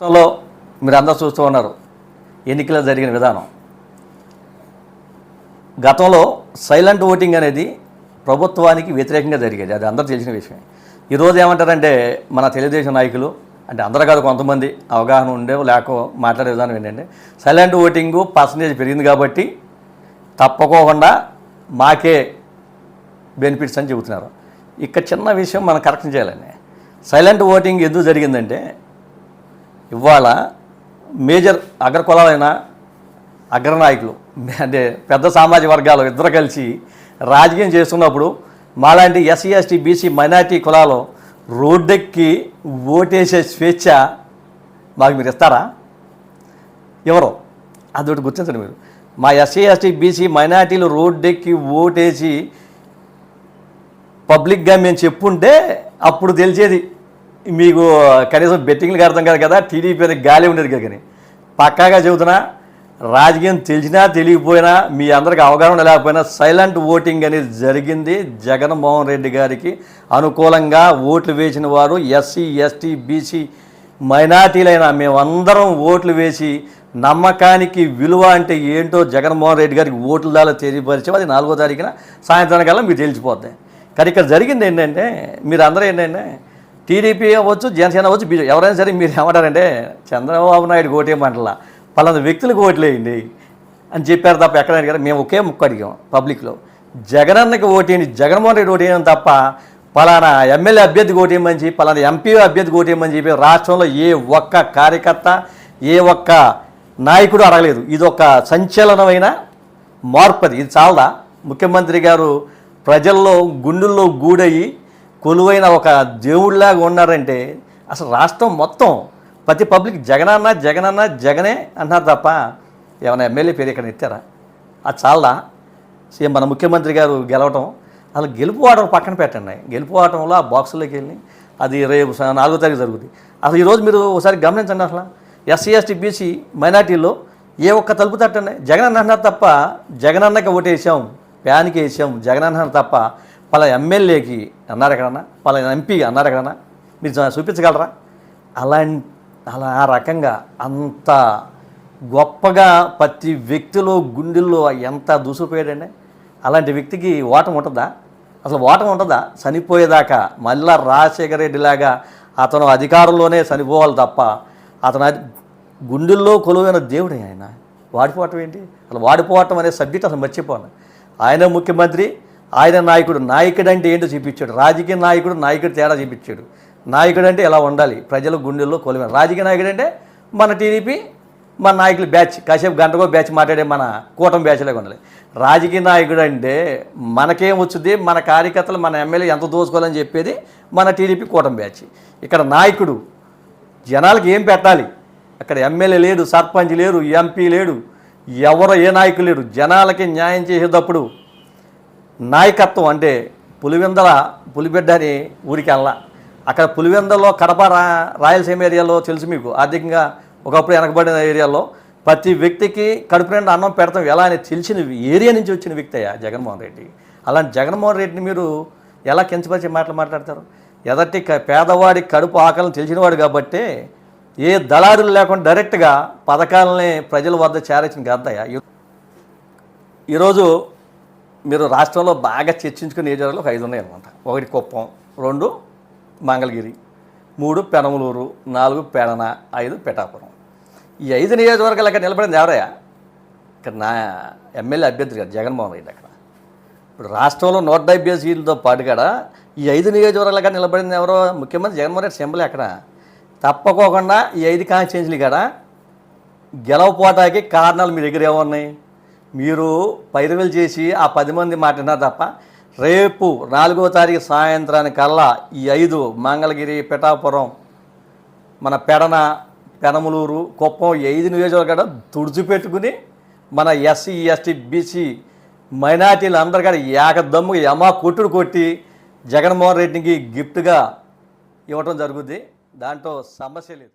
గతంలో మీరు అందరూ చూస్తూ ఉన్నారు ఎన్నికలు జరిగిన విధానం. గతంలో సైలెంట్ ఓటింగ్ అనేది ప్రభుత్వానికి వ్యతిరేకంగా జరిగేది. అది అందరూ తెలిసిన విషయం ఈరోజు ఏమంటారంటే మన తెలుగుదేశం నాయకులు అంటే అందరూ కాదు కొంతమంది అవగాహన ఉండే లేకో మాట్లాడే విధానం ఏంటంటే సైలెంట్ ఓటింగు పర్సంటేజ్ పెరిగింది కాబట్టి తప్పకోకుండా మాకే బెనిఫిట్స్ అని చెబుతున్నారు. ఇక్కడ చిన్న విషయం మనం కరెక్షన్ చేయాలండి. సైలెంట్ ఓటింగ్ ఎందుకు జరిగిందంటే ఇవాళ మేజర్ అగ్రకులాలైన అగ్రనాయకులు అంటే పెద్ద సామాజిక వర్గాలు ఇద్దరు కలిసి రాజకీయం చేస్తున్నప్పుడు మాలాంటి ఎస్సీ ఎస్టీ బీసీ మైనార్టీ కులాలు రోడ్డెక్కి ఓటేసే స్వేచ్ఛ మాకు మీరు ఇస్తారా? ఎవరు? అదొకటి గుర్తించండి మీరు. మా ఎస్సీ ఎస్టీ బీసీ మైనార్టీలు రోడ్డెక్కి ఓటేసి పబ్లిక్గా మేము చెప్పుంటే అప్పుడు తెలిసేది మీకు కనీసం బెట్టింగ్లకు అర్థం కాదు కదా టీడీపీ అనేది గాలి ఉండేది కదా కానీ. పక్కాగా చెబుతున్నా రాజకీయం తెలిసినా తెలియకపోయినా మీ అందరికి అవగాహన లేకపోయినా సైలెంట్ ఓటింగ్ అనేది జరిగింది. జగన్మోహన్ రెడ్డి గారికి అనుకూలంగా ఓట్లు వేసిన వారు ఎస్సీ ఎస్టీ బీసీ మైనార్టీలైన మేమందరం ఓట్లు వేసి నమ్మకానికి విలువ అంటే ఏంటో జగన్మోహన్ రెడ్డి గారికి ఓట్ల ద్వారా తెలియపరిచాం. అది నాలుగో తారీఖున సాయంత్రానికల్లా మీకు తెలిసిపోద్ది. కానీ ఇక్కడ జరిగింది ఏంటంటే మీరు అందరూ ఏంటంటే టీడీపీ అవ్వచ్చు జనసేన అవ్వచ్చు బీజేపీ ఎవరైనా సరే మీరు ఏమంటారంటే చంద్రబాబు నాయుడు ఓటేమంటలా పలానా వ్యక్తులకు ఓట్లేయండి అని చెప్పారు తప్ప ఎక్కడ అడిగారు? మేము ఒకే ముక్క అడిగాం పబ్లిక్లో. జగనన్నకి ఓటేయండి జగన్మోహన్ రెడ్డి ఓటేయడం తప్ప పలానా ఎమ్మెల్యే అభ్యర్థికి ఓటేయమని చెప్పి పలానా ఎంపీ అభ్యర్థికి ఓటేయమని చెప్పి రాష్ట్రంలో ఏ ఒక్క కార్యకర్త ఏ ఒక్క నాయకుడు అడగలేదు. ఇది ఒక సంచలనమైన మార్పు అది. ఇది చాలదా? ముఖ్యమంత్రి గారు ప్రజల్లో గుండెల్లో గూడయి కొలువైన ఒక దేవుడిలాగా ఉన్నారంటే అసలు రాష్ట్రం మొత్తం ప్రతి పబ్లిక్ జగనన్న జగనన్న జగనే అంటున్నారు తప్ప ఏమైనా ఎమ్మెల్యే పేరు ఇక్కడ ఎత్తారా? అది చాలా సీఎం మన ముఖ్యమంత్రి గారు గెలవటం అసలు గెలుపు ఆటం పక్కన పెట్టండి. గెలుపు ఆటంలో ఆ బాక్సులోకి వెళ్ళి అది రేపు నాలుగో తారీఖు జరుగుతుంది అసలు ఈరోజు మీరు ఒకసారి గమనించండి అసలు. ఎస్సీ ఎస్టీ బీసీ మైనార్టీలో ఏ ఒక్క తలుపు తట్టండి. జగన్ అన్నారు తప్ప జగన్ అన్నకి ఓటేసాం ప్యాన్కి వేసాం జగన్ అన్నారు తప్ప పలా ఎమ్మెల్యేకి అన్నారు ఎక్కడన్నా? పలా ఎంపీ అన్నారు ఎక్కడన్నా? మీరు చూపించగలరా? అలా అలా ఆ రకంగా అంత గొప్పగా ప్రతి వ్యక్తిలో గుండెల్లో ఎంత దూసుకుపోయాడండి? అలాంటి వ్యక్తికి ఓటం ఉంటుందా? అసలు ఓటం ఉంటుందా? చనిపోయేదాకా మళ్ళా రాజశేఖర రెడ్డిలాగా అతను అధికారంలోనే చనిపోవాలి తప్ప అతను అది- గుండెల్లో కొలువైన దేవుడే ఆయన. వాడిపోవటం ఏంటి? అసలు వాడిపోవటం అనే సబ్జెక్ట్ అసలు మర్చిపోను. ఆయన ముఖ్యమంత్రి ఆయన నాయకుడు నాయకుడు అంటే ఏంటో చూపించాడు. రాజకీయ నాయకుడు నాయకుడు తేడా చూపించాడు. నాయకుడు అంటే ఎలా ఉండాలి? ప్రజల గుండెల్లో కొలువైన రాజకీయ నాయకుడు అంటే మన టీడీపీ మన నాయకులు బ్యాచ్. కాసేపు గంటకో బ్యాచ్ మాట్లాడే మన కూటమి బ్యాచ్లాగా ఉండాలి. రాజకీయ నాయకుడు అంటే మనకేం వచ్చుద్ది? మన కార్యకర్తలు మన ఎమ్మెల్యే ఎంత దోసుకోవాలని చెప్పేది మన టీడీపీ కూటమి బ్యాచ్. ఇక్కడ నాయకుడు జనాలకి ఏం పెట్టాలి? అక్కడ ఎమ్మెల్యే లేడు సర్పంచ్ లేరు ఎంపీ లేడు ఎవరో ఏ నాయకులు లేడు జనాలకి న్యాయం చేసేటప్పుడు నాయకత్వం అంటే పులివెందల పులిబిడ్డ అని ఊరికి వెళ్ళా అక్కడ పులివెందల్లో కడప రా రాయలసీమ ఏరియాలో తెలుసు మీకు. ఆర్థికంగా ఒకప్పుడు వెనకబడిన ఏరియాలో ప్రతి వ్యక్తికి కడుపు నిండా అన్నం పెడతాం. ఎలా అని తెలిసిన ఏరియా నుంచి వచ్చిన వ్యక్తి అయ్యా జగన్మోహన్ రెడ్డి. అలాంటి జగన్మోహన్ రెడ్డిని మీరు ఎలా కించపరిచే మాటలు మాట్లాడతారు? ఎదటి పేదవాడి కడుపు ఆకలిని తెలిసినవాడు కాబట్టి ఏ దళారులు లేకుండా డైరెక్ట్గా పథకాలని ప్రజల వద్ద చేరచిన గద్దయ్యా ఈరోజు మీరు రాష్ట్రంలో బాగా చర్చించుకునే నియోజకవర్గాలు ఒక ఐదు ఉన్నాయి అనమాట ఒకటి కుప్పం రెండు మంగళగిరి మూడు పెనమలూరు నాలుగు పెడన ఐదు పిఠాపురం. ఈ ఐదు నియోజకవర్గాలు అక్కడ నిలబడింది ఎవరయ్యా? ఇక్కడ నా ఎమ్మెల్యే అభ్యర్థి గారు జగన్మోహన్ రెడ్డి అక్కడ. ఇప్పుడు రాష్ట్రంలో నూట డెబ్బై సీట్లతో పాటు కూడా ఈ ఐదు నియోజకవర్గాలుగా నిలబడింది ఎవరో? ముఖ్యమంత్రి జగన్మోహన్ రెడ్డి సింబల్ అక్కడ. తప్పకోకుండా ఈ ఐదు కాన్స్టిట్యున్సీలు కూడా గెలవపోవటానికి కారణాలు మీ దగ్గర ఏమున్నాయి? మీరు పైరువలు చేసి ఆ పది మంది మాట్లాడినా తప్ప రేపు నాలుగో తారీఖు సాయంత్రానికల్లా ఈ ఐదు మంగళగిరి పిఠాపురం మన పెడన పెనమలూరు కుప్పం ఈ ఐదు నియోజకవర్గాలు తుడిచిపెట్టుకుని మన ఎస్సీ ఎస్టీ బీసీ మైనార్టీలు అందరు కూడా ఏకదమ్ము యమా కొట్టుడు కొట్టి జగన్మోహన్ రెడ్డికి గిఫ్ట్గా ఇవ్వటం జరుగుద్ది. దాంట్లో సమస్య లేదు.